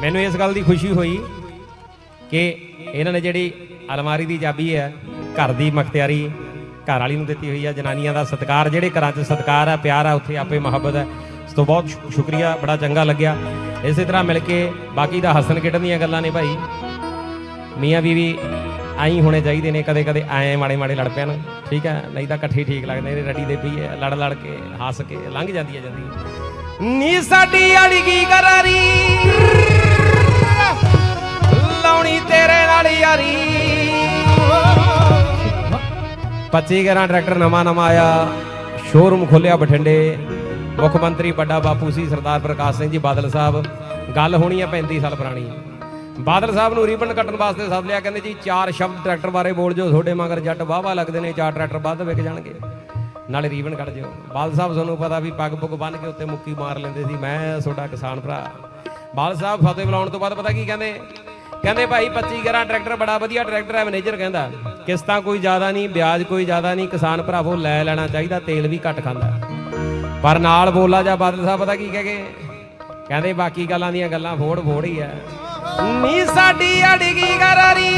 ਮੈਨੂੰ ਇਸ ਗੱਲ ਦੀ ਖੁਸ਼ੀ ਹੋਈ ਕਿ ਇਹਨਾਂ ਨੇ ਜਿਹੜੀ ਅਲਮਾਰੀ ਦੀ ਚਾਬੀ ਹੈ, ਘਰ ਦੀ ਮਖਤਿਆਰੀ ਘਰ ਵਾਲੀ ਨੂੰ ਦਿੱਤੀ ਹੋਈ ਹੈ ਜਨਾਨੀਆਂ ਦਾ ਸਤਿਕਾਰ, ਜਿਹੜੇ ਘਰਾਂ 'ਚ ਸਤਿਕਾਰ ਹੈ ਪਿਆਰ ਹੈ ਉੱਥੇ ਆਪੇ ਮੁਹੱਬਤ ਹੈ। ਇਸ ਤੋਂ ਬਹੁਤ ਸ਼ੁਕਰੀਆ, ਬੜਾ ਚੰਗਾ ਲੱਗਿਆ। ਇਸੇ ਤਰ੍ਹਾਂ ਮਿਲ ਕੇ ਬਾਕੀ ਦਾ ਹੱਸਣ ਖੇਡਣ ਦੀਆਂ ਗੱਲਾਂ ਨੇ ਭਾਈ। ਮੀਆਂ ਬੀਵੀ ਆਈ ਹੋਣੇ ਚਾਹੀਦੇ ਨੇ ਕਦੇ ਕਦੇ ਐ ਮਾੜੇ ਮਾੜੇ ਲੜ ਪੈਣ। ਠੀਕ ਹੈ ਨਹੀਂ ਤਾਂ ਇਕੱਠੇ ਠੀਕ ਲੱਗਦੇ ਨੇ, ਰੜੀ ਦੇ ਹੈ ਲੜ ਲੜ ਕੇ, ਹੱਸ ਕੇ, ਲੰਘ ਜਾਂਦੀ ਹੈ ਜਾਂਦੀ ਨੀ ਸਾਡੀ ਅੜਗੀ ਕਰਾਰੀ? ਲਾਉਣੀ ਤੇਰੇ ਨਾਲ ਯਾਰੀ। 25 ਗਰਾਂ ਟਰੈਕਟਰ ਨਵਾਂ ਨਵਾਂ ਆਇਆ। ਸ਼ੋਰੂਮ ਖੋਲਿਆ ਬਠਿੰਡੇ। ਮੁੱਖ ਮੰਤਰੀ ਵੱਡਾ ਬਾਪੂ ਸੀ ਸਰਦਾਰ ਪ੍ਰਕਾਸ਼ ਸਿੰਘ ਜੀ ਬਾਦਲ ਸਾਹਿਬ। ਗੱਲ ਹੋਣੀ ਆ 35 ਸਾਲ ਪੁਰਾਣੀ। ਬਾਦਲ ਸਾਹਿਬ ਨੂੰ ਰੀਬਨ ਕੱਟਣ ਵਾਸਤੇ ਸੱਦ ਲਿਆ। ਕਹਿੰਦੇ ਜੀ, ਚਾਰ ਸ਼ਬਦ ਟਰੈਕਟਰ ਬਾਰੇ ਬੋਲ ਜੋ, ਤੁਹਾਡੇ ਮਗਰ ਜੱਟ ਵਾਹਵਾ ਲੱਗਦੇ ਨੇ, ਚਾਰ ਟਰੈਕਟਰ ਵੱਧ ਵਿਕ ਜਾਣਗੇ। ਨਾਲੇ ਰੀਬਨ ਕੱਟ ਜਿਓ ਬਾਦਲ ਸਾਹਿਬ, ਤੁਹਾਨੂੰ ਪਤਾ ਵੀ ਪੱਗ ਪੁੱਗ ਬੰਨ ਕੇ ਉੱਤੇ ਮੁੱਕੀ ਮਾਰ ਲੈਂਦੇ ਸੀ। ਮੈਂ, ਤੁਹਾਡਾ ਕਿਸਾਨ ਭਰਾ। ਬਾਦਲ ਸਾਹਿਬ ਫਤਿਹ ਬੁਲਾਉਣ ਤੋਂ ਬਾਅਦ ਪਤਾ ਕੀ ਕਹਿੰਦੇ? ਕਹਿੰਦੇ ਭਾਈ 25 ਗਰਾਂ ਟਰੈਕਟਰ ਬੜਾ ਵਧੀਆ ਟਰੈਕਟਰ ਹੈ ਮੈਨੇਜਰ ਕਹਿੰਦਾ। ਕਿਸ਼ਤਾਂ ਕੋਈ ਜ਼ਿਆਦਾ ਨਹੀਂ, ਵਿਆਜ ਕੋਈ ਜ਼ਿਆਦਾ ਨਹੀਂ, ਕਿਸਾਨ ਭਰਾਵੋ ਲੈ ਲੈਣਾ ਚਾਹੀਦਾ, ਤੇਲ ਵੀ ਘੱਟ ਖਾਂਦਾ ਪਰ ਨਾਲ ਬੋਲਾ ਜਾ ਬਾਦਲ ਸਾਹਿਬ ਪਤਾ ਕੀ ਕਹਗੇ ਕਹਿੰਦੇ ਬਾਕੀ ਗੱਲਾਂ ਦੀਆਂ ਗੱਲਾਂ ਫੋੜ ਫੋੜ ਹੀ ਆ ਨੀ ਸਾਡੀ ਅੜਗੀ ਗਰਾਰੀ,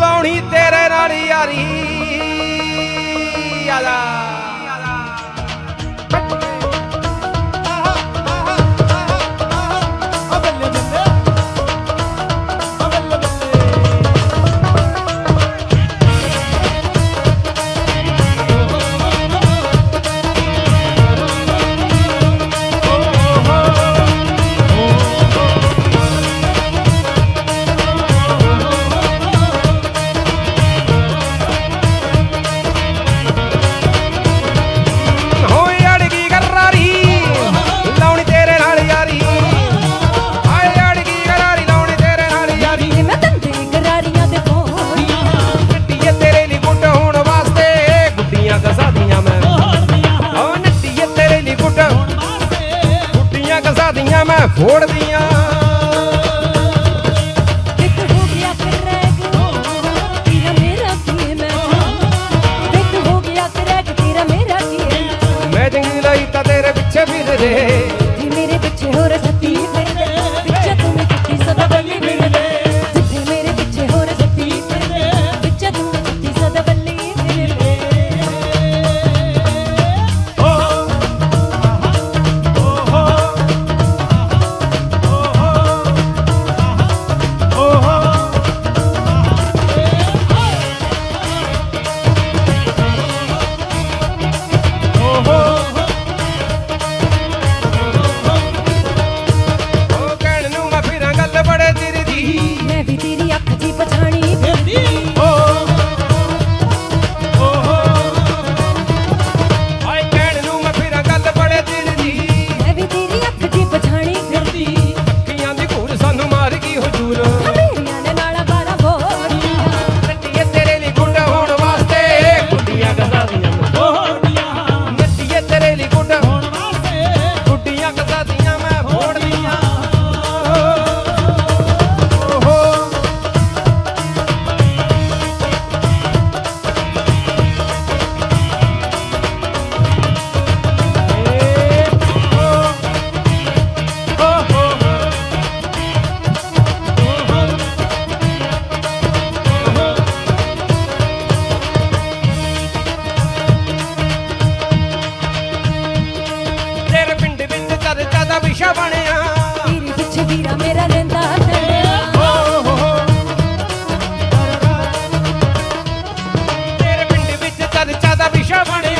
ਲਾਉਣੀ ਤੇਰੇ ਨਾਲ ਯਾਰੀ। ਆ ਕੀ ਮੈਂ? ਚੰਗੀ ਲਈ ਤਾਂ ਤੇਰੇ ਪਿੱਛੇ ਫਿਰਦੇ। ਵੀਰਾ ਮੇਰਾ ਰਹਿੰਦਾ ਟੰਡਿਆ ਤੇਰੇ ਪਿੰਡ ਵਿੱਚ ਚਰਚਾ ਦਾ ਵਿਸ਼ਾ ਬਣਿਆ